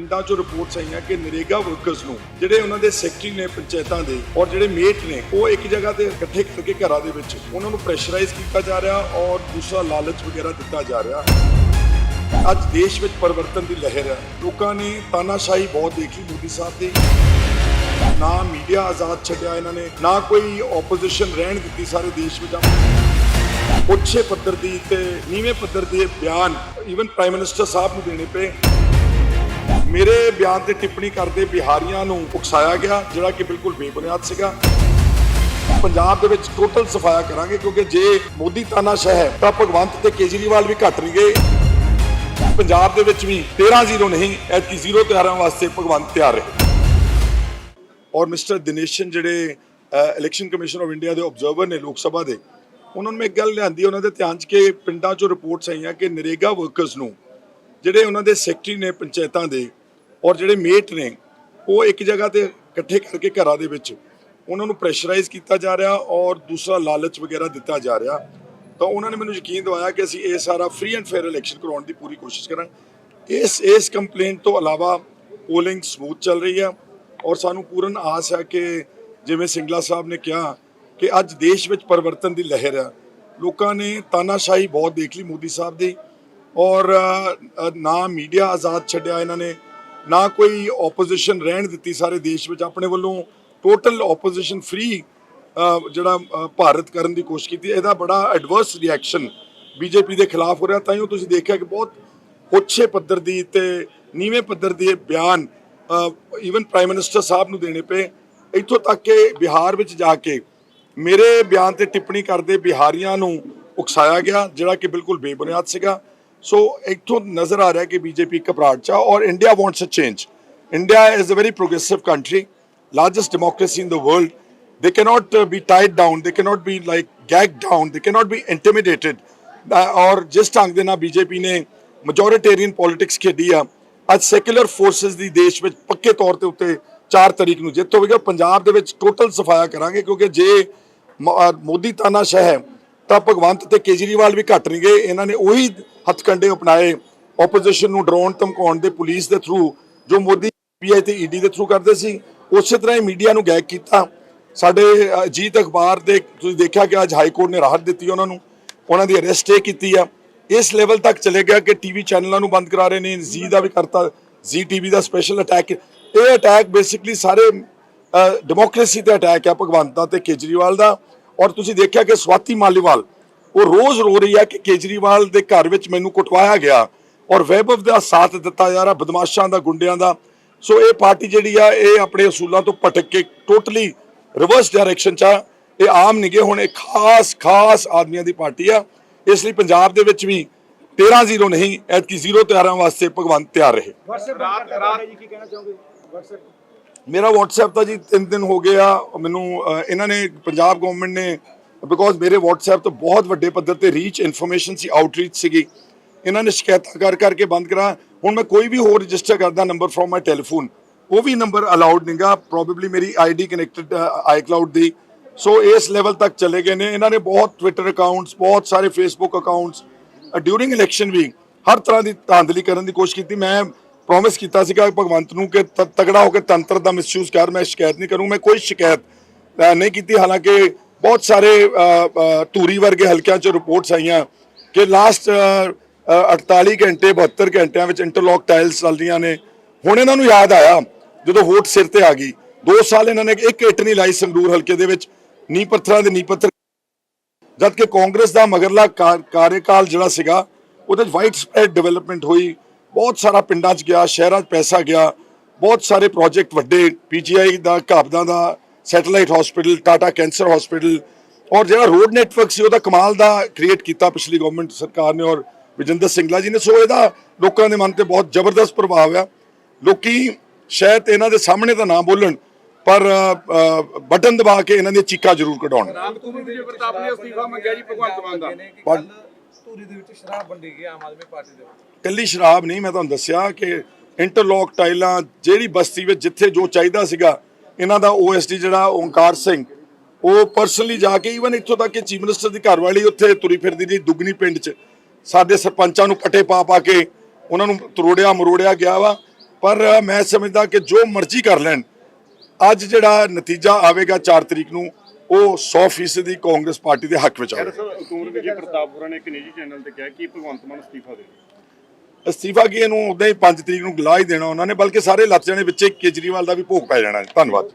ਪਿੰਡਾਂ 'ਚੋਂ ਰਿਪੋਰਟਸ ਆਈਆਂ ਕਿ ਨਰੇਗਾ ਵਰਕਰਸ ਨੂੰ ਜਿਹੜੇ ਉਹਨਾਂ ਦੇ ਸੈਕਟਰੀ ਨੇ ਪੰਚਾਇਤਾਂ ਦੇ ਔਰ ਜਿਹੜੇ ਮੇਟ ਨੇ, ਉਹ ਇੱਕ ਜਗ੍ਹਾ ਤੇ ਇਕੱਠੇ ਕਰਕੇ ਘਰਾਂ ਦੇ ਵਿੱਚ ਉਹਨਾਂ ਨੂੰ ਪ੍ਰੈਸ਼ਰਾਈਜ਼ ਕੀਤਾ ਜਾ ਰਿਹਾ ਔਰ ਦੂਸਰਾ ਲਾਲਚ ਵਗੈਰਾ ਦਿੱਤਾ ਜਾ ਰਿਹਾ। ਅੱਜ ਦੇਸ਼ ਵਿੱਚ ਪਰਿਵਰਤਨ ਦੀ ਲਹਿਰ ਹੈ। ਲੋਕਾਂ ਨੇ ਤਾਨਾਸ਼ਾਹੀ ਬਹੁਤ ਦੇਖੀ ਮੋਦੀ ਸਾਹਿਬ ਦੀ। ਨਾ ਮੀਡੀਆ ਆਜ਼ਾਦ ਛੱਡਿਆ ਇਹਨਾਂ ਨੇ, ਨਾ ਕੋਈ ਆਪੋਜੀਸ਼ਨ ਰਹਿਣ ਦਿੱਤੀ ਸਾਰੇ ਦੇਸ਼ ਵਿੱਚ। ਉੱਚੇ ਪੱਧਰ ਦੀ ਤੇ ਨੀਵੇਂ ਪੱਧਰ ਦੇ ਬਿਆਨ ਈਵਨ ਪ੍ਰਾਈਮ ਮਿਨਿਸਟਰ ਸਾਹਿਬ ਨੂੰ ਦੇਣੇ ਪਏ। ਮੇਰੇ ਬਿਆਨ ਤੇ ਟਿੱਪਣੀ ਕਰਦੇ ਬਿਹਾਰੀਆਂ ਨੂੰ ਉਕਸਾਇਆ ਗਿਆ, ਜਿਹੜਾ ਕਿ ਬਿਲਕੁਲ ਬੇਬੁਨਿਆਦ ਸੀਗਾ। ਪੰਜਾਬ ਦੇ ਵਿੱਚ ਟੋਟਲ ਸਫਾਇਆ ਕਰਾਂਗੇ, ਕਿਉਂਕਿ ਜੇ ਮੋਦੀ ਤਾਨਾਸ਼ਾਹ ਹੈ ਤਾਂ ਭਗਵੰਤ ਤੇ ਕੇਜਰੀਵਾਲ ਵੀ ਘਟ ਨਹੀਂ ਗਏ ਪੰਜਾਬ ਦੇ ਵਿੱਚ ਵੀ 13-0 ਨਹੀਂ, ਐਤਕੀ 0 ਤਿਆਰਾਂ ਵਾਸਤੇ ਭਗਵੰਤ ਤਿਆਰ ਰਹੇ। ਔਰ ਮਿਸਟਰ ਦਿਨੇਸ਼ਨ ਜਿਹੜੇ ਇਲੈਕਸ਼ਨ ਕਮਿਸ਼ਨ ਆਫ ਇੰਡੀਆ ਦੇ ਆਬਜ਼ਰਵਰ ਨੇ ਲੋਕ ਸਭਾ ਦੇ, ਉਹਨਾਂ ਨੂੰ ਇੱਕ ਗੱਲ ਲਿਆਂਦੀ, ਉਹਨਾਂ ਦੇ ਧਿਆਨ 'ਚ ਕਿ ਪਿੰਡਾਂ 'ਚੋਂ ਰਿਪੋਰਟਸ ਆਈਆਂ ਕਿ ਨਰੇਗਾ ਵਰਕਰਸ ਨੂੰ, ਜਿਹੜੇ ਉਹਨਾਂ ਦੇ ਸੈਕਟਰੀ ਨੇ ਪੰਚਾਇਤਾਂ ਦੇ ਔਰ ਜਿਹੜੇ ਮੇਟ ਨੇ, ਉਹ ਇੱਕ ਜਗ੍ਹਾ ਤੇ ਇਕੱਠੇ ਕਰਕੇ ਘਰਾਂ ਦੇ ਵਿੱਚ ਉਹਨਾਂ ਨੂੰ ਪ੍ਰੈਸ਼ਰਾਈਜ਼ ਕੀਤਾ ਜਾ ਰਿਹਾ ਔਰ ਦੂਸਰਾ ਲਾਲਚ ਵਗੈਰਾ ਦਿੱਤਾ ਜਾ ਰਿਹਾ। ਤਾਂ ਉਹਨਾਂ ਨੇ ਮੈਨੂੰ ਯਕੀਨ ਦਿਵਾਇਆ ਕਿ ਅਸੀਂ ਇਹ ਸਾਰਾ ਫ੍ਰੀ ਐਂਡ ਫੇਅਰ ਇਲੈਕਸ਼ਨ ਕਰਾਉਣ ਦੀ ਪੂਰੀ ਕੋਸ਼ਿਸ਼ ਕਰਾਂਗੇ। ਇਸ ਇਸ ਕੰਪਲੇਂਟ ਤੋਂ ਇਲਾਵਾ ਪੋਲਿੰਗ ਸਮੂਥ ਚੱਲ ਰਹੀ ਹੈ ਔਰ ਸਾਨੂੰ ਪੂਰਨ ਆਸ ਹੈ ਕਿ ਜਿਵੇਂ ਸਿੰਗਲਾ ਸਾਹਿਬ ਨੇ ਕਿਹਾ ਕਿ ਅੱਜ ਦੇਸ਼ ਵਿੱਚ ਪਰਿਵਰਤਨ ਦੀ ਲਹਿਰ ਹੈ। ਲੋਕਾਂ ਨੇ ਤਾਨਾਸ਼ਾਹੀ ਬਹੁਤ ਦੇਖ ਲਈ ਮੋਦੀ ਸਾਹਿਬ ਦੀ ਔਰ ਨਾ ਮੀਡੀਆ ਆਜ਼ਾਦ ਛੱਡਿਆ ਇਹਨਾਂ ਨੇ ਨਾ ਕੋਈ ਆਪੋਜੀਸ਼ਨ ਰਹਿਣ ਦਿੱਤੀ ਸਾਰੇ ਦੇਸ਼ ਵਿੱਚ, ਆਪਣੇ ਵੱਲੋਂ ਟੋਟਲ ਆਪੋਜੀਸ਼ਨ ਫ੍ਰੀ ਜਿਹੜਾ ਭਾਰਤ ਕਰਨ ਦੀ ਕੋਸ਼ਿਸ਼ ਕੀਤੀ। ਇਹਦਾ ਬੜਾ ਐਡਵਰਸ ਰਿਐਕਸ਼ਨ ਬੀਜੇਪੀ ਦੇ ਖਿਲਾਫ ਹੋ ਰਿਹਾ। ਤਾਂ ਹੀ ਤੁਸੀਂ ਦੇਖਿਆ ਕਿ ਬਹੁਤ ਉੱਚੇ ਪੱਧਰ ਦੀ ਤੇ ਨੀਵੇਂ ਪੱਧਰ ਦੇ ਬਿਆਨ ਈਵਨ ਪ੍ਰਾਈਮ ਮਿਨਿਸਟਰ ਸਾਹਿਬ ਨੂੰ ਦੇਣੇ ਪਏ। ਇੱਥੋਂ ਤੱਕ ਕਿ ਬਿਹਾਰ ਵਿੱਚ ਜਾ ਕੇ ਮੇਰੇ ਬਿਆਨ ਤੇ ਟਿੱਪਣੀ ਕਰਦੇ ਬਿਹਾਰੀਆਂ ਨੂੰ ਉਕਸਾਇਆ ਗਿਆ, ਜਿਹੜਾ ਕਿ ਬਿਲਕੁਲ ਬੇਬੁਨਿਆਦ ਸੀਗਾ। ਸੋ ਇੱਥੋਂ ਨਜ਼ਰ ਆ ਰਿਹਾ ਕਿ ਬੀਜੇਪੀ ਘਬਰਾਹਟ ਚ ਆ ਔਰ India wants a change India is a very progressive country largest democracy in the world they cannot uh, be tied down. They cannot be like gagged down. They cannot be intimidated. ਅਹ ਔਰ ਜਿਸ ਢੰਗ ਦੇ ਨਾਲ BJP ਨੇ ਮੈਜੋਰਿਟੇਰੀਅਨ politics ਖੇਡੀ ਆ ਅੱਜ ਸੈਕੂਲਰ ਫੋਰਸਸ ਦੀ ਦੇਸ਼ ਵਿੱਚ ਪੱਕੇ ਤੌਰ ਤੇ ਉੱਤੇ 4 ਤਰੀਕ ਨੂੰ ਜਿੱਤ ਹੋਵੇਗਾ ਪੰਜਾਬ ਦੇ ਵਿੱਚ ਟੋਟਲ ਸਫਾਇਆ ਕਰਾਂਗੇ ਕਿਉਂਕਿ ਜੇ ਮ- ਮੋਦੀ ਤਾਨਾਸ਼ਾਹ ਹੈ ਤਾਂ ਭਗਵੰਤ ਤੇ ਕੇਜਰੀਵਾਲ ਵੀ ਘਟ ਨਹੀਂ ਗਏ ਇਹਨਾਂ ਨੇ ਉਹੀ ਹੱਥਕੰਡੇ ਅਪਣਾਏ ਆਪੋਜੀਸ਼ਨ ਨੂੰ ਡਰਾਉਣ ਧਮਕਾਉਣ ਦੇ ਪੁਲਿਸ ਦੇ ਥਰੂ ਜੋ ਮੋਦੀ ਪੀਆਈ ਤੇ ਈਡੀ ਦੇ ਥਰੂ ਕਰਦੇ ਸੀ। ਉਸੇ ਤਰ੍ਹਾਂ ਹੀ ਮੀਡੀਆ ਨੂੰ ਗੈਗ ਕੀਤਾ। ਸਾਡੇ ਅ, ਅਜੀਤ ਅਖਬਾਰ ਦੇ ਤੁਸੀਂ ਦੇਖਿਆ ਕਿ ਅੱਜ ਹਾਈ ਕੋਰਟ ਨੇ ਰਾਹਤ ਦਿੱਤੀ ਉਹਨਾਂ ਨੂੰ। ਉਹਨਾਂ ਦੀ ਅਰੈਸਟ ਇਹ ਕੀਤੀ ਆ। ਇਸ ਲੈਵਲ ਤੱਕ ਚਲੇ ਗਿਆ ਕਿ ਟੀਵੀ ਚੈਨਲਾਂ ਨੂੰ ਬੰਦ ਕਰਾ ਰਹੇ ਨੇ। ਜੀ ਦਾ ਵੀ ਕਰਤਾ। ਜੀ ਟੀਵੀ ਦਾ ਸਪੈਸ਼ਲ ਅਟੈਕ ਇਹ ਅਟੈਕ ਬੇਸਿਕਲੀ ਸਾਰੇ ਡੈਮੋਕ੍ਰੇਸੀ ਤੇ ਅਟੈਕ ਆ ਭਗਵੰਤ ਦਾ ਤੇ ਕੇਜਰੀਵਾਲ ਦਾ। ਔਰ ਤੁਸੀਂ ਦੇਖਿਆ ਕਿ ਸਵਾਤੀ ਮਾਲੀਵਾਲ ਉਹ ਰੋਜ਼ ਰੋ ਰਹੀ ਹੈ ਕਿ ਕੇਜਰੀਵਾਲ ਦੇ ਘਰ ਵਿੱਚ ਮੈਨੂੰ ਕੁਟਵਾਇਆ ਗਿਆ ਔਰ ਵੈਭਵ ਦਾ ਸਾਥ ਦਿੱਤਾ ਜਾ ਰਿਹਾ ਬਦਮਾਸ਼ਾਂ ਦਾ ਗੁੰਡਿਆਂ ਦਾ। ਸੋ ਇਹ ਪਾਰਟੀ ਜਿਹੜੀ ਆ ਇਹ ਆਪਣੇ ਅਸੂਲਾਂ ਤੋਂ ਭਟਕ ਕੇ ਟੋਟਲੀ ਰਿਵਰਸ ਡਾਇਰੈਕਸ਼ਨ ਚ ਆ। ਇਹ ਆਮ ਨਿਗੇ ਹੁਣ ਇਹ ਖਾਸ ਖਾਸ ਆਦਮੀਆਂ ਦੀ ਪਾਰਟੀ ਆ। ਇਸ ਲਈ ਪੰਜਾਬ ਦੇ ਵਿੱਚ ਵੀ 13-0 ਨਹੀਂ ਐਤਕੀ 0 ਤਿਆਰਾਂ ਵਾਸਤੇ ਭਗਵੰਤ ਤਿਆਰ ਰਹੇ। WhatsApp ਰਾਤ ਰਾਤ ਜੀ ਕੀ ਕਹਿਣਾ ਚਾਹੋਗੇ? WhatsApp ਮੇਰਾ WhatsApp ਤਾਂ ਜੀ 3 ਦਿਨ ਹੋ ਗਏ ਆ, ਮੈਨੂੰ ਇਹਨਾਂ ਨੇ, ਪੰਜਾਬ ਗਵਰਨਮੈਂਟ ਨੇ ਬਿਕੋਜ਼ ਮੇਰੇ WhatsApp ਤੋਂ ਬਹੁਤ ਵੱਡੇ ਪੱਧਰ ਤੇ ਰੀਚ ਇਨਫੋਰਮੇਸ਼ਨ ਸੀ ਆਊਟਰੀਚ ਸੀਗੀ। ਇਹਨਾਂ ਨੇ ਸ਼ਿਕਾਇਤਾਂ ਕਰ ਕਰਕੇ ਬੰਦ ਕਰਾ। ਹੁਣ ਮੈਂ ਕੋਈ ਵੀ ਹੋਰ ਰਜਿਸਟਰ ਕਰਦਾ ਨੰਬਰ ਫਰੋਮ ਮਾਈ ਟੈਲੀਫੋਨ ਉਹ ਵੀ ਨੰਬਰ ਅਲਾਉਡ ਨਹੀਂਗਾ ਪ੍ਰੋਬੇਬਲੀ ਮੇਰੀ ਆਈਡੀ ਕਨੈਕਟਡ ਆਈਕਲਾਉਡ ਦੀ। ਸੋ ਇਸ ਲੈਵਲ ਤੱਕ ਚਲੇ ਗਏ ਨੇ। ਇਹਨਾਂ ਨੇ ਬਹੁਤ ਟਵਿੱਟਰ ਅਕਾਊਂਟਸ ਬਹੁਤ ਸਾਰੇ ਫੇਸਬੁੱਕ ਅਕਾਊਂਟਸ ਡਿਊਰਿੰਗ ਇਲੈਕਸ਼ਨ ਵੀ ਹਰ ਤਰ੍ਹਾਂ ਦੀ ਧਾਂਦਲੀ ਕਰਨ ਦੀ ਕੋਸ਼ਿਸ਼ ਕੀਤੀ। ਮੈਂ ਪ੍ਰੋਮਿਸ ਕੀਤਾ ਸੀਗਾ ਭਗਵੰਤ ਨੂੰ ਕਿ ਤਗੜਾ ਹੋ ਕੇ ਤੰਤਰ ਦਾ ਮਿਸਯੂਜ਼ ਕਰ, ਮੈਂ ਸ਼ਿਕਾਇਤ ਨਹੀਂ ਕਰੂੰ, ਮੈਂ ਕੋਈ ਸ਼ਿਕਾਇਤ ਨਹੀਂ ਕੀਤੀ। ਹਾਲਾਂਕਿ ਬਹੁਤ ਸਾਰੇ ਧੂਰੀ ਵਰਗੇ ਹਲਕਿਆਂ 'ਚ ਰਿਪੋਰਟਸ ਆਈਆਂ ਕਿ ਲਾਸਟ 48 ਘੰਟੇ 72 ਘੰਟਿਆਂ ਵਿੱਚ ਇੰਟਰਲੌਕ ਟਾਇਲਸ ਚੱਲ ਰਹੀਆਂ ਨੇ। ਹੁਣ ਇਹਨਾਂ ਨੂੰ ਯਾਦ ਆਇਆ, ਜਦੋਂ ਹੋਟ ਸਿਰ ਤੇ ਆ ਗਈ 2 ਸਾਲ ਇਹਨਾਂ ਨੇ ਇੱਕ ਇੱਟ ਨਹੀਂ ਲਾਈ ਸੰਗਰੂਰ ਹਲਕੇ ਦੇ ਵਿੱਚ ਨੀ ਪੱਥਰਾਂ ਦੇ ਨੀ ਪੱਥਰ। ਜਦ ਕਿ ਕਾਂਗਰਸ ਦਾ ਮਗਰਲਾ ਕਾਰਜਕਾਲ ਜਿਹੜਾ ਸੀਗਾ, ਉਹਦੇ ਵਿੱਚ ਵਾਈਡ ਸਪਰੈਡ ਡਿਵੈਲਪਮੈਂਟ ਹੋਈ ਬਹੁਤ ਸਾਰਾ ਪਿੰਡਾਂ 'ਚ ਗਿਆ ਸ਼ਹਿਰਾਂ 'ਚ ਪੈਸਾ ਗਿਆ ਬਹੁਤ ਸਾਰੇ ਪ੍ਰੋਜੈਕਟ ਵੱਡੇ ਪੀਜੀਆਈ ਦਾ ਘਾਬਦਾਂ ਦਾ satellite hospital Tata cancer hospital ਔਰ ਜਿਹੜਾ ਰੋਡ ਨੈਟਵਰਕ ਸੀ ਉਹਦਾ ਕਮਾਲ ਦਾ ਕ੍ਰੀਏਟ ਕੀਤਾ ਪਿਛਲੀ ਗਵਰਨਮੈਂਟ ਸਰਕਾਰ ਨੇ ਔਰ ਵਿਜੇਂਦਰ ਸਿੰਗਲਾ ਜੀ ਨੇ। ਸੋ ਇਹਦਾ ਲੋਕਾਂ ਦੇ ਮਨ ਤੇ ਬਹੁਤ ਜ਼ਬਰਦਸਤ ਪ੍ਰਭਾਵ ਆ। ਲੋਕੀ ਸ਼ਾਇਦ ਇਹਨਾਂ ਦੇ ਸਾਹਮਣੇ ਤਾਂ ਨਾ ਬੋਲਣ ਪਰ ਬਟਨ ਦਬਾ ਕੇ ਇਹਨਾਂ ਦੀਆਂ ਚੀਕਾਂ ਜ਼ਰੂਰ ਕਢਾਉਣ। ਰਾਤ ਤੋਂ ਵੀ ਵਿਜੇ ਪ੍ਰਤਾਪ ਨੇ ਅਸਤੀਫਾ ਮੰਗਿਆ ਜੀ ਭਗਵੰਤ ਮਾਨ ਦਾ। ਧੂਰੀ ਦੇ ਵਿੱਚ ਸ਼ਰਾਬ ਵੰਡੀ ਗਈ ਆਮ ਆਦਮੀ ਪਾਰਟੀ ਦੇ ਵਿੱਚ। ਕੱਲੀ ਸ਼ਰਾਬ ਨਹੀਂ, ਮੈਂ ਤੁਹਾਨੂੰ ਦੱਸਿਆ ਕਿ ਇੰਟਰਲੌਕ ਟਾਈਲਾਂ ਜਿਹੜੀ ਬਸਤੀ ਵਿੱਚ ਜਿੱਥੇ ਜੋ ਚਾਹੀਦਾ ਸੀਗਾ, ਇਹਨਾਂ ਦਾ ਓਐਸਡੀ ਜਿਹੜਾ ਓਂਕਾਰ ਸਿੰਘ, ਉਹ ਪਰਸਨਲੀ ਜਾ ਕੇ ਈਵਨ ਇੱਥੋਂ ਤੱਕ ਕਿ ਚੀਫ ਮਿਨਿਸਟਰ ਦੀ ਘਰਵਾਲੀ ਉੱਥੇ ਤੁਰੀ ਫਿਰਦੀ ਜੀ ਦੁਗਨੀ ਪਿੰਡ 'ਚ। ਸਾਡੇ ਸਰਪੰਚਾਂ ਨੂੰ ਪੱਟੇ ਪਾ ਪਾ ਕੇ ਉਹਨਾਂ ਨੂੰ ਤਰੋੜਿਆ ਮਰੋੜਿਆ ਗਿਆ ਵਾ। ਪਰ ਮੈਂ ਸਮਝਦਾ ਕਿ ਜੋ ਮਰਜ਼ੀ ਕਰ ਲੈਣ, ਅੱਜ ਜਿਹੜਾ ਨਤੀਜਾ ਆਵੇਗਾ 4 ਤਰੀਕ ਨੂੰ ਉਹ 100% ਦੀ ਕਾਂਗਰਸ ਪਾਰਟੀ ਦੇ ਹੱਕ ਵਿੱਚ ਆਵੇਗਾ ਸਰ ਕੁਮਰ ਵਿਜੇ ਪ੍ਰਤਾਪਪੁਰਾ ਨੇ ਇੱਕ ਨਿੱਜੀ ਚੈਨਲ ਤੇ ਕਿਹਾ ਕਿ ਭਗਵੰਤ ਮਾਨ ਅਸਤੀਫਾ ਦੇ ਅਸਤੀਫਾ ਕੀ ਇਹਨੂੰ ਉਦਾਂ ਹੀ 5 ਤਰੀਕ ਨੂੰ ਗਲਾ ਹੀ ਦੇਣਾ ਉਹਨਾਂ ਨੇ ਬਲਕਿ ਸਾਰੇ ਲੱਤ ਜਾਣੇ ਵਿੱਚ ਕੇਜਰੀਵਾਲ ਦਾ ਵੀ ਭੋਗ ਪੈ ਜਾਣਾ। ਹੈ। ਧੰਨਵਾਦ।